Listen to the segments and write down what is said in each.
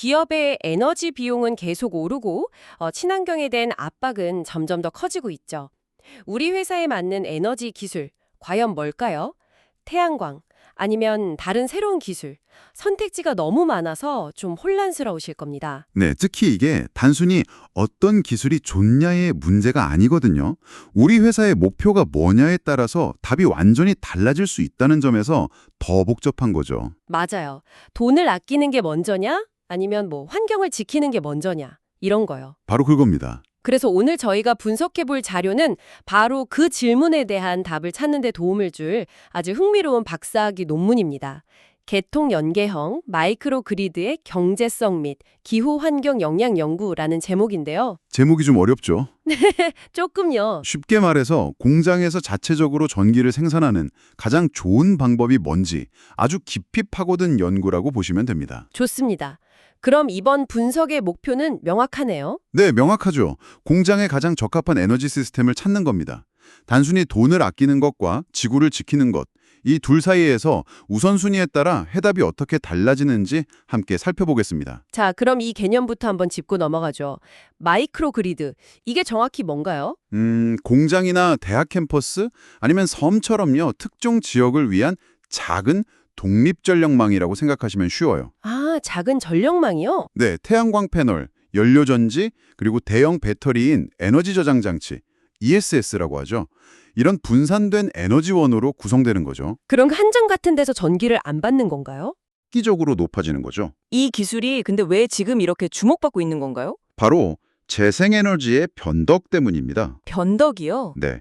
기업의 에너지 비용은 계속 오르고 어, 친환경에 대한 압박은 점점 더 커지고 있죠. 우리 회사에 맞는 에너지 기술, 과연 뭘까요? 태양광, 아니면 다른 새로운 기술, 선택지가 너무 많아서 좀 혼란스러우실 겁니다. 네, 특히 이게 단순히 어떤 기술이 좋냐의 문제가 아니거든요. 우리 회사의 목표가 뭐냐에 따라서 답이 완전히 달라질 수 있다는 점에서 더 복잡한 거죠. 맞아요. 돈을 아끼는 게 먼저냐? 아니면 뭐 환경을 지키는 게 먼저냐? 이런 거요. 바로 그겁니다. 그래서 오늘 저희가 분석해 볼 자료는 바로 그 질문에 대한 답을 찾는 데 도움을 줄 아주 흥미로운 박사학위 논문입니다. 개통 연계형 마이크로 그리드의 경제성 및 기후 환경 영향 연구라는 제목인데요. 제목이 좀 어렵죠? 조금요. 쉽게 말해서 공장에서 자체적으로 전기를 생산하는 가장 좋은 방법이 뭔지 아주 깊이 파고든 연구라고 보시면 됩니다. 좋습니다. 그럼 이번 분석의 목표는 명확하네요. 네, 명확하죠. 공장에 가장 적합한 에너지 시스템을 찾는 겁니다. 단순히 돈을 아끼는 것과 지구를 지키는 것, 이 둘 사이에서 우선순위에 따라 해답이 어떻게 달라지는지 함께 살펴보겠습니다. 자, 그럼 이 개념부터 한번 짚고 넘어가죠. 마이크로 그리드. 이게 정확히 뭔가요? 음, 공장이나 대학 캠퍼스 아니면 섬처럼요, 특정 지역을 위한 작은 독립 전력망이라고 생각하시면 쉬워요. 아, 작은 전력망이요? 네, 태양광 패널, 연료전지, 그리고 대형 배터리인 에너지 저장 장치, ESS라고 하죠. 이런 분산된 에너지원으로 구성되는 거죠. 그럼 한정 같은 데서 전기를 안 받는 건가요? 기적으로 높아지는 거죠. 이 기술이 근데 왜 지금 이렇게 주목받고 있는 건가요? 바로 재생에너지의 변덕 때문입니다. 변덕이요? 네.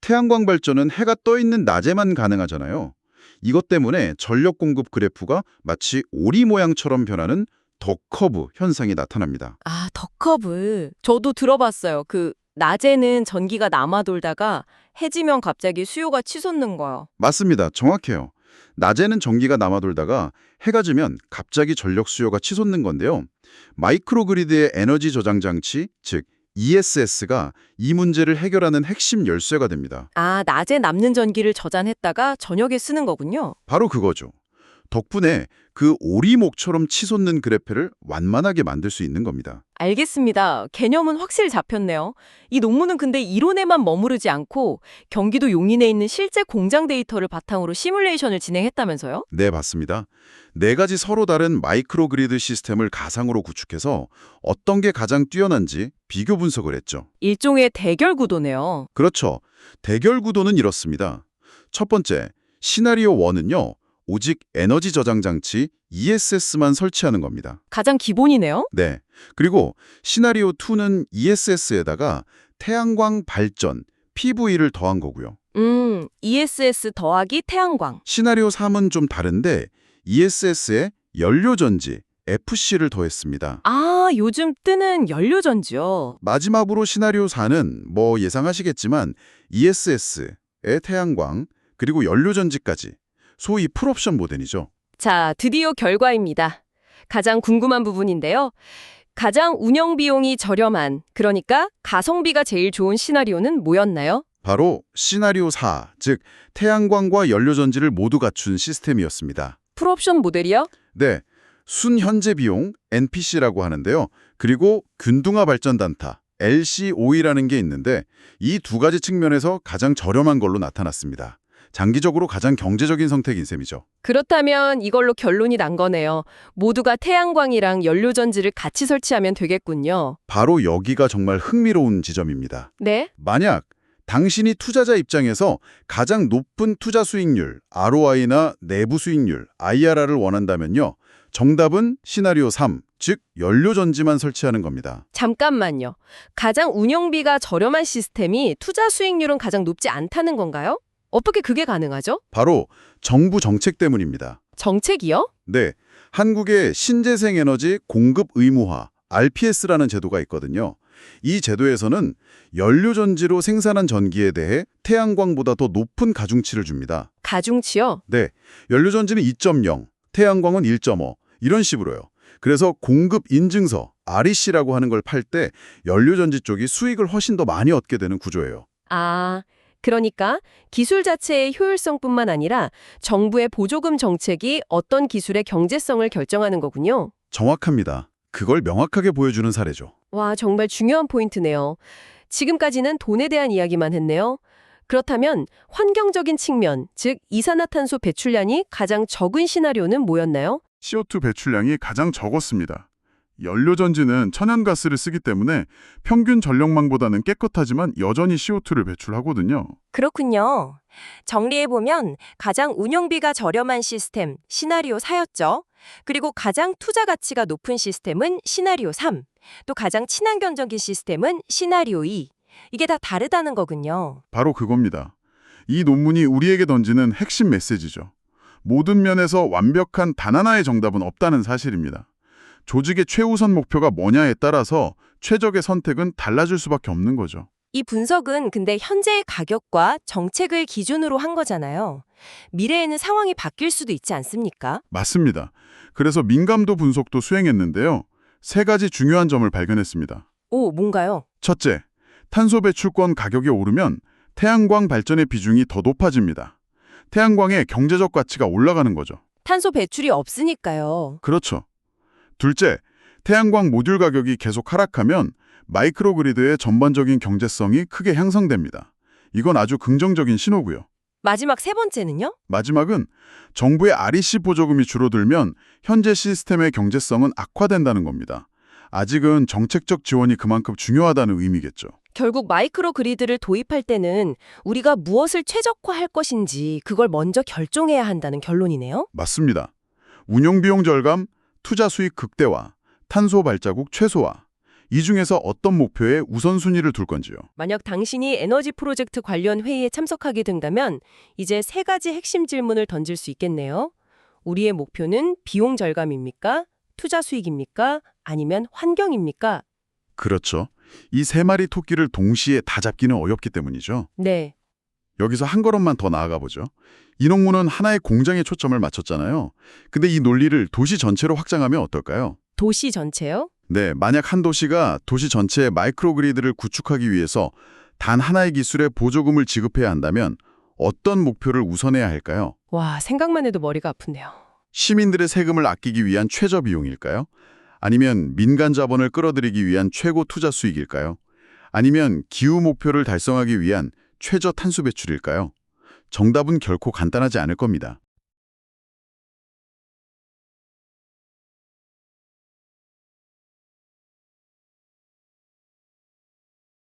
태양광 발전은 해가 떠 있는 낮에만 가능하잖아요. 이것 때문에 전력 공급 그래프가 마치 오리 모양처럼 변하는 덕커브 현상이 나타납니다. 아, 덕커브. 저도 들어봤어요. 그 낮에는 전기가 남아 돌다가 해지면 갑자기 수요가 치솟는 거요. 맞습니다. 정확해요. 낮에는 전기가 남아돌다가 해가 지면 갑자기 전력 수요가 치솟는 건데요. 마이크로그리드의 에너지 저장 장치, 즉 ESS가 이 문제를 해결하는 핵심 열쇠가 됩니다. 아, 낮에 남는 전기를 저장했다가 저녁에 쓰는 거군요. 바로 그거죠. 덕분에 그 오리목처럼 치솟는 그래프를 완만하게 만들 수 있는 겁니다. 알겠습니다. 개념은 확실히 잡혔네요. 이 논문은 근데 이론에만 머무르지 않고 경기도 용인에 있는 실제 공장 데이터를 바탕으로 시뮬레이션을 진행했다면서요? 네, 맞습니다. 네 가지 서로 다른 마이크로 그리드 시스템을 가상으로 구축해서 어떤 게 가장 뛰어난지 비교 분석을 했죠. 일종의 대결 구도네요. 그렇죠. 대결 구도는 이렇습니다. 첫 번째, 시나리오 1은요. 오직 에너지 저장 장치 ESS만 설치하는 겁니다. 가장 기본이네요. 네. 그리고 시나리오 2는 ESS에다가 태양광 발전, PV를 더한 거고요. 음, ESS 더하기 태양광. 시나리오 3은 좀 다른데 ESS에 연료전지, FC를 더했습니다. 아, 요즘 뜨는 연료전지요. 마지막으로 시나리오 4는 뭐 예상하시겠지만 ESS에 태양광, 그리고 연료전지까지 소위 풀옵션 모델이죠. 자, 드디어 결과입니다. 가장 궁금한 부분인데요. 가장 운영 비용이 저렴한, 그러니까 가성비가 제일 좋은 시나리오는 뭐였나요? 바로 시나리오 4, 즉 태양광과 연료전지를 모두 갖춘 시스템이었습니다. 풀옵션 모델이요? 네, 순현재 비용 NPC라고 하는데요. 그리고 균등화 발전 단타 LCOE라는 게 있는데 이 두 가지 측면에서 가장 저렴한 걸로 나타났습니다. 장기적으로 가장 경제적인 선택인 셈이죠. 그렇다면 이걸로 결론이 난 거네요. 모두가 태양광이랑 연료전지를 같이 설치하면 되겠군요. 바로 여기가 정말 흥미로운 지점입니다. 네? 만약 당신이 투자자 입장에서 가장 높은 투자 수익률, ROI나 내부 수익률, IRR을 원한다면요. 정답은 시나리오 3, 즉 연료전지만 설치하는 겁니다. 잠깐만요. 가장 운영비가 저렴한 시스템이 투자 수익률은 가장 높지 않다는 건가요? 어떻게 그게 가능하죠? 바로 정부 정책 때문입니다. 정책이요? 네, 한국의 신재생 에너지 공급 의무화, RPS라는 제도가 있거든요. 이 제도에서는 연료전지로 생산한 전기에 대해 태양광보다 더 높은 가중치를 줍니다. 가중치요? 네, 연료전지는 2.0, 태양광은 1.5 이런 식으로요. 그래서 공급 인증서, REC라고 하는 걸 팔 때 연료전지 쪽이 수익을 훨씬 더 많이 얻게 되는 구조예요. 아, 그러니까 기술 자체의 효율성뿐만 아니라 정부의 보조금 정책이 어떤 기술의 경제성을 결정하는 거군요. 정확합니다. 그걸 명확하게 보여주는 사례죠. 와, 정말 중요한 포인트네요. 지금까지는 돈에 대한 이야기만 했네요. 그렇다면 환경적인 측면, 즉 이산화탄소 배출량이 가장 적은 시나리오는 뭐였나요? CO2 배출량이 가장 적었습니다. 연료 전지는 천연가스를 쓰기 때문에 평균 전력망보다는 깨끗하지만 여전히 CO2를 배출하거든요. 그렇군요. 정리해보면 가장 운영비가 저렴한 시스템, 시나리오 4였죠. 그리고 가장 투자 가치가 높은 시스템은 시나리오 3, 또 가장 친환경적인 시스템은 시나리오 2. 이게 다 다르다는 거군요. 바로 그겁니다. 이 논문이 우리에게 던지는 핵심 메시지죠. 모든 면에서 완벽한 단 하나의 정답은 없다는 사실입니다. 조직의 최우선 목표가 뭐냐에 따라서 최적의 선택은 달라질 수밖에 없는 거죠. 이 분석은 근데 현재의 가격과 정책을 기준으로 한 거잖아요. 미래에는 상황이 바뀔 수도 있지 않습니까? 맞습니다. 그래서 민감도 분석도 수행했는데요. 세 가지 중요한 점을 발견했습니다. 오, 뭔가요? 첫째, 탄소 배출권 가격이 오르면 태양광 발전의 비중이 더 높아집니다. 태양광의 경제적 가치가 올라가는 거죠. 탄소 배출이 없으니까요. 그렇죠. 둘째, 태양광 모듈 가격이 계속 하락하면 마이크로그리드의 전반적인 경제성이 크게 향상됩니다. 이건 아주 긍정적인 신호고요. 마지막 세 번째는요? 마지막은 정부의 REC 보조금이 줄어들면 현재 시스템의 경제성은 악화된다는 겁니다. 아직은 정책적 지원이 그만큼 중요하다는 의미겠죠. 결국 마이크로 그리드를 도입할 때는 우리가 무엇을 최적화할 것인지 그걸 먼저 결정해야 한다는 결론이네요. 맞습니다. 운영비용 절감, 투자 수익 극대화, 탄소 발자국 최소화. 이 중에서 어떤 목표에 우선순위를 둘 건지요. 만약 당신이 에너지 프로젝트 관련 회의에 참석하게 된다면 이제 세 가지 핵심 질문을 던질 수 있겠네요. 우리의 목표는 비용 절감입니까? 투자 수익입니까? 아니면 환경입니까? 그렇죠. 이 세 마리 토끼를 동시에 다 잡기는 어렵기 때문이죠. 네. 여기서 한 걸음만 더 나아가 보죠. 이 논문은 하나의 공장에 초점을 맞췄잖아요. 근데 이 논리를 도시 전체로 확장하면 어떨까요? 도시 전체요? 네, 만약 한 도시가 도시 전체의 마이크로그리드를 구축하기 위해서 단 하나의 기술에 보조금을 지급해야 한다면 어떤 목표를 우선해야 할까요? 와, 생각만 해도 머리가 아프네요. 시민들의 세금을 아끼기 위한 최저 비용일까요? 아니면 민간 자본을 끌어들이기 위한 최고 투자 수익일까요? 아니면 기후 목표를 달성하기 위한 최저 탄소 배출일까요? 정답은 결코 간단하지 않을 겁니다.